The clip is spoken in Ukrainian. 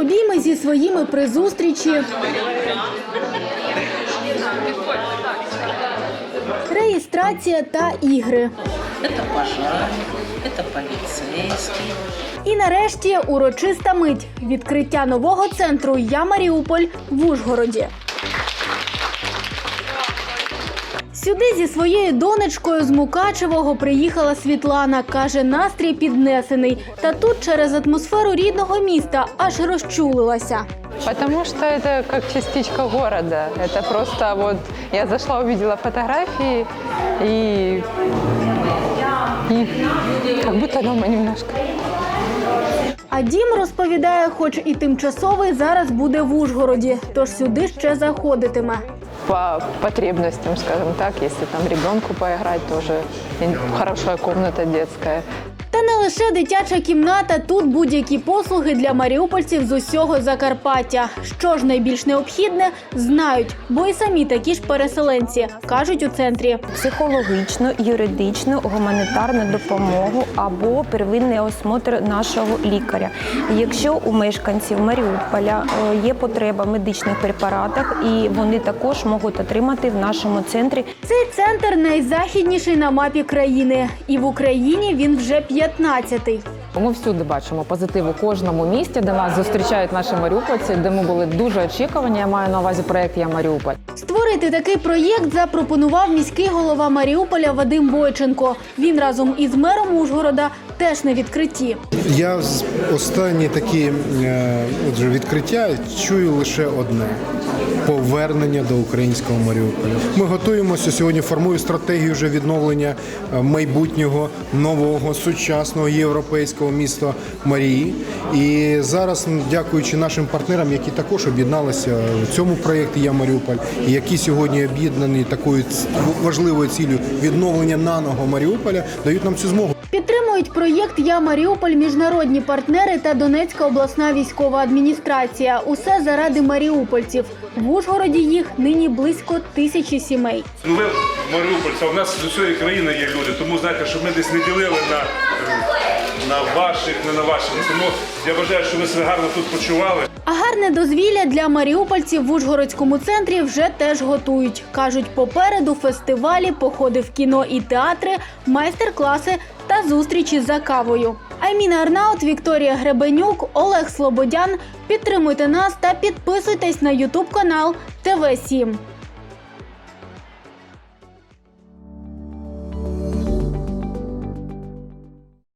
Обійми зі своїми при зустрічі. Реєстрація та ігри. Это пожарный, это полицейский. І нарешті урочиста мить відкриття нового центру Я Маріуполь в Ужгороді. Сюди зі своєю донечкою з Мукачевого приїхала Світлана. Каже, настрій піднесений. Та тут через атмосферу рідного міста аж розчулилася. Потому что это как частичка города. Это просто вот я зашла, увидела фотографии и, и как будто дома немножко. А дім розповідає, хоч і тимчасовий, зараз буде в Ужгороді, тож сюди ще заходитиме. По потребностям, скажем так, если там ребенку поиграть, тоже хорошая комната детская. Не лише дитяча кімната, тут будь-які послуги для маріупольців з усього Закарпаття. Що ж найбільш необхідне, знають, бо і самі такі ж переселенці кажуть у центрі. психологічну, юридичну, гуманітарну допомогу або первинний осмотр нашого лікаря. Якщо у мешканців Маріуполя е, є потреба в медичних препаратах, і вони також можуть отримати в нашому центрі Цей центр найзахідніший на мапі країни, і в Україні він вже 15-й. Ми всюди бачимо позитив у кожному місті, де нас зустрічають наші маріупольці, де ми були дуже очікувані. Я маю на увазі проект Я Маріуполь. Створити такий проєкт запропонував міський голова Маріуполя Вадим Бойченко. Він разом із мером Ужгорода теж на відкритті. Я останні такі е, отже, відкриття чую лише одне повернення до українського Маріуполя. Ми готуємося сьогодні. Формую стратегію вже відновлення е, майбутнього нового сучасного європейського міста Марії. І зараз, дякуючи нашим партнерам, які також об'єдналися в цьому проєкті Я Маріуполь, які сьогодні об'єднані такою важливою ціллю відновлення наного Маріуполя, дають нам цю змогу. Підтримують проєкт Я Маріуполь міжнародні партнери та Донецька обласна військова адміністрація. Усе заради маріупольців. В Ужгороді їх нині близько тисячі сімей. Ну ви Маріупольця, у нас з усієї країни є люди, тому знаєте, щоб ми десь не ділили на, на ваших, не на ваших. Тому я вважаю, що ви себе гарно тут почували. А гарне дозвілля для маріупольців в Ужгородському центрі вже теж готують. Кажуть, попереду фестивалі, походи в кіно і театри, майстер-класи та зустрічі за кавою. Айміна Арнаут, Вікторія Гребенюк, Олег Слободян. Підтримуйте нас та підписуйтесь на Ютуб канал ТВ 7